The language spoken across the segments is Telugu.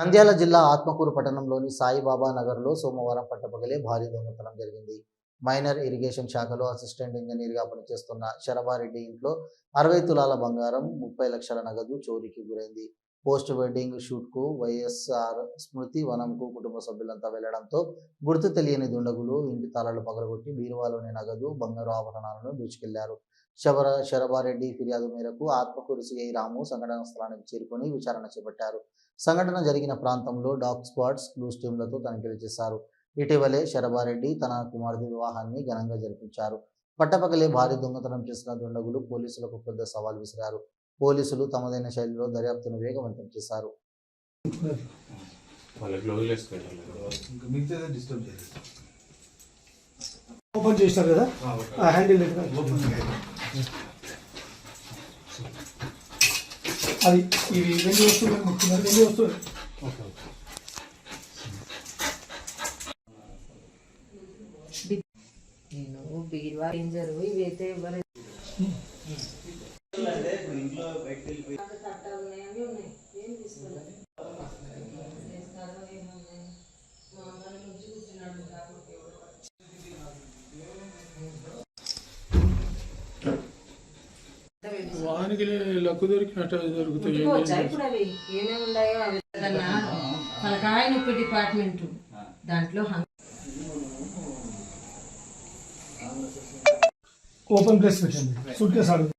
నంద్యాల జిల్లా ఆత్మకూరు పట్టణంలోని సాయిబాబా నగర్లో సోమవారం పట్టపగలే భారీ దొంగతనం జరిగింది. మైనర్ ఇరిగేషన్ శాఖలో అసిస్టెంట్ ఇంజనీర్గా పనిచేస్తున్న శరభారెడ్డి ఇంట్లో అరవై తులాల బంగారం ముప్పై లక్షల నగదు చోరీకి గురైంది. పోస్ట్ వెడ్డింగ్ షూట్కు వైఎస్ఆర్ స్మృతి వనంకు కుటుంబ సభ్యులంతా వెళ్ళడంతో గుర్తు తెలియని దుండగులు ఇంటి తాళాలు పగలగొట్టి బీరువాలోని నగదు బంగారు ఆభరణాలను దూచుకెళ్ళారు శబర శరభారెడ్డి ఫిర్యాదు మేరకు ఆత్మకూరు సిఐ రాము సంఘటన స్థలానికి చేరుకొని విచారణ చేపట్టారు. సంఘటన జరిగిన ప్రాంతంలో డాగ్ స్క్వాడ్స్ క్లూస్ టీంలతో తనిఖీలు చేశారు ఇటీవలే శరభారెడ్డి తన కుమార్తె వివాహాన్ని ఘనంగా జరిపించారు. పట్టపగలే భారీ దొంగతనం చేసిన దుండగులు పోలీసులకు పెద్ద సవాల్ విసిరారు. పోలీసులు తమదైన శైలిలో దర్యాప్తును వేగవంతం చేశారు. ఓపెన్ చేసినారు కదా? ఆ హ్యాండిల్ లేదు కదా. అది ఇవి వెండి వస్తువులు ముట్టుకున్నారు వెండి వస్తువులు. నేను బీరువా రేంజర్ ఇవి అయితే ఎవరు వానికి లక్కు దొరికినట్టు దొరుకుతాయి. తలకాయ నొప్పి డిపార్ట్మెంట్. దాంట్లో హం- ఓపెన్ ప్లేస్ పెట్టండి. సూట్ కేసు ఆడు.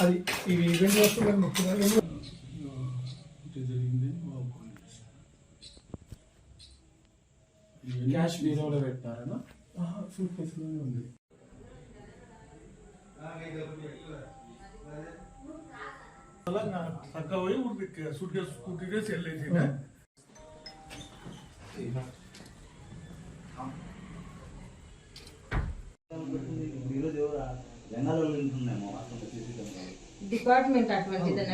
అది ఇవి వస్తువులు ముట్టుకున్నారు వెండి జరిగింది క్యాష్ బీరోలో పెట్టారనా సూట్ కేసులోనే ఉంది. అలా నా పక్క పోయి ఊరికి సూట్ కేసు స్కూటీ కేసు వెళ్ళేసి ఈరోజు జంగాలలో ఉంటుందేమో అసలు సీసీ కెమెరాలు డిపార్ట్మెంట్ అటువంటిదన్న